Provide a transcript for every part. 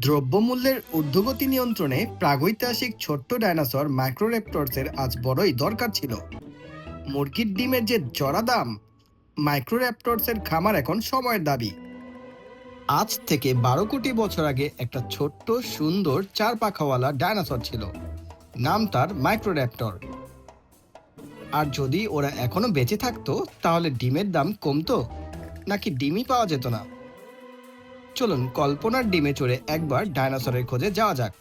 দ্রব্যমূল্যের ঊর্ধ্বগতি নিয়ন্ত্রণে প্রাগৈতিহাসিক ছোট্ট ডাইনোসর মাইক্রোরেপ্টরসের আজ বড়ই দরকার ছিল। মুরগির ডিমের যে জরা দাম, মাইক্রোরেপ্টরসের খামার এখন সময়ের দাবি। আজ থেকে বারো কোটি বছর আগে একটা ছোট্ট, সুন্দর চার পাখাওয়ালা ডাইনোসর ছিল। নাম তার মাইক্রোরেপ্টর। আর যদি ওরা এখনও বেঁচে থাকতো, তাহলে ডিমের দাম কমতো, নাকি ডিমই পাওয়া যেত না? চলুন কল্পনার ডিমে চড়ে একবার ডাইনোসরের খোঁজে যাওয়া যাক।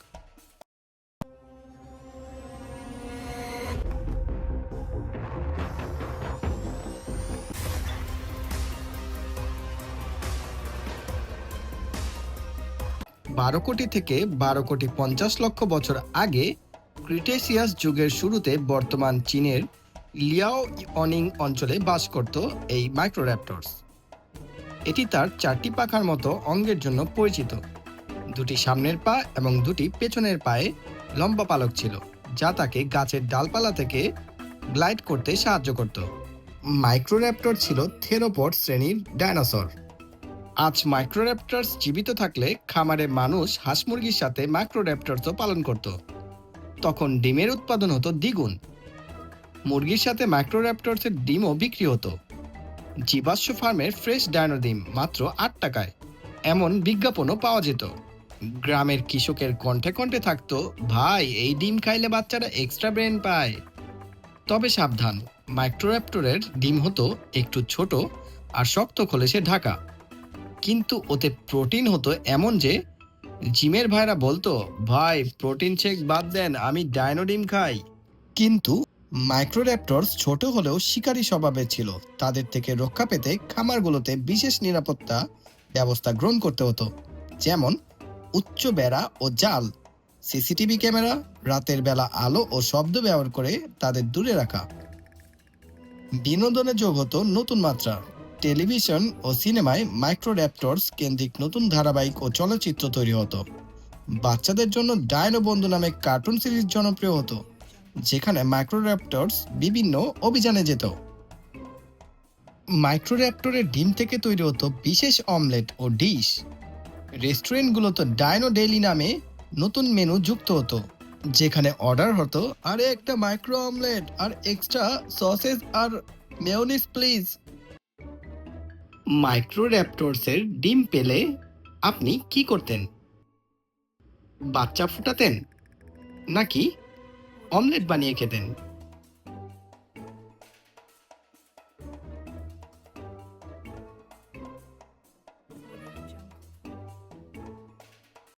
বারো কোটি থেকে বারো কোটি পঞ্চাশ লক্ষ বছর আগে ক্রিটেসিয়াস যুগের শুরুতে বর্তমান চীনের লিয়াও অনিং অঞ্চলে বাস করত এই মাইক্রোর্যাপ্টরস এটি তার চারটি পাখার মতো অঙ্গের জন্য পরিচিত। দুটি সামনের পা এবং দুটি পেছনের পায়ে লম্বা পালক ছিল, যা তাকে গাছের ডালপালা থেকে গ্লাইড করতে সাহায্য করত। মাইক্রোর্যাপ্টর ছিল থেরোপড শ্রেণির ডাইনোসর। আজ মাইক্রোর্যাপ্টরস জীবিত থাকলে খামারে মানুষ হাঁস মুরগির সাথে মাইক্রোর্যাপ্টরসও পালন করত। তখন ডিমের উৎপাদন হতো দ্বিগুণ। মুরগির সাথে মাইক্রোর্যাপ্টরসের ডিমও বিক্রি হতো। জীবাশ্ম ফার্মের ফ্রেশ ডায়নো ডিম মাত্র আট টাকায়। এমন বিজ্ঞাপনও পাওয়া যেত। গ্রামের কৃষকের কণ্ঠে কণ্ঠে থাকতো, ভাই, এই ডিম খাইলে বাচ্চারা এক্সট্রা ব্রেন পায়। তবে সাবধান মাইক্রোর্যাপ্টরের ডিম হতো একটু ছোট আর শক্ত খোলে সে ঢাকা। কিন্তু ওতে প্রোটিন হতো এমন যে, জিমের ভাইরা বলতো, ভাই, প্রোটিন শেক বাদ দেন, আমি ডায়নো ডিম খাই। কিন্তু মাইক্রোর্যাপ্টরস ছোট হলেও শিকারী স্বভাবের ছিল। তাদের থেকে রক্ষা পেতে খামারগুলোতে বিশেষ নিরাপত্তা ব্যবস্থা গ্রহণ করতে হতো। যেমন, উচ্চ বেড়া ও জাল, সিসিটিভি ক্যামেরা, রাতের বেলা আলো ও শব্দ ব্যবহার করে তাদের দূরে রাখা। বিনোদনে যোগ হতো নতুন মাত্রা। টেলিভিশন ও সিনেমায় মাইক্রোর্যাপ্টরস কেন্দ্রিক নতুন ধারাবাহিক ও চলচ্চিত্র তৈরি হতো। বাচ্চাদের জন্য ডায়নো বন্ধু নামে কার্টুন সিরিজ জনপ্রিয় হতো। যেখানে মাইক্রোর্যাপ্টরস বিভিন্ন অভিযানে যেত। মাইক্রোর্যাপ্টরের ডিম থেকে তৈরি হতো বিশেষ অমলেট ও ডিশ। রেস্টুরেন্টগুলোতে ডায়নো ডেইলি নামে নতুন মেনু যুক্ত হতো, যেখানে অর্ডার হতো, আরে, একটা মাইক্রো অমলেট আর এক্সট্রা সসেজ আর মেয়োনিজ প্লিজ। মাইক্রোর্যাপ্টরসের ডিম পেলে আপনি কি করতেন? বাচ্চা ফুটাতেন? নাকি অমলেট বানিয়ে খেতেন।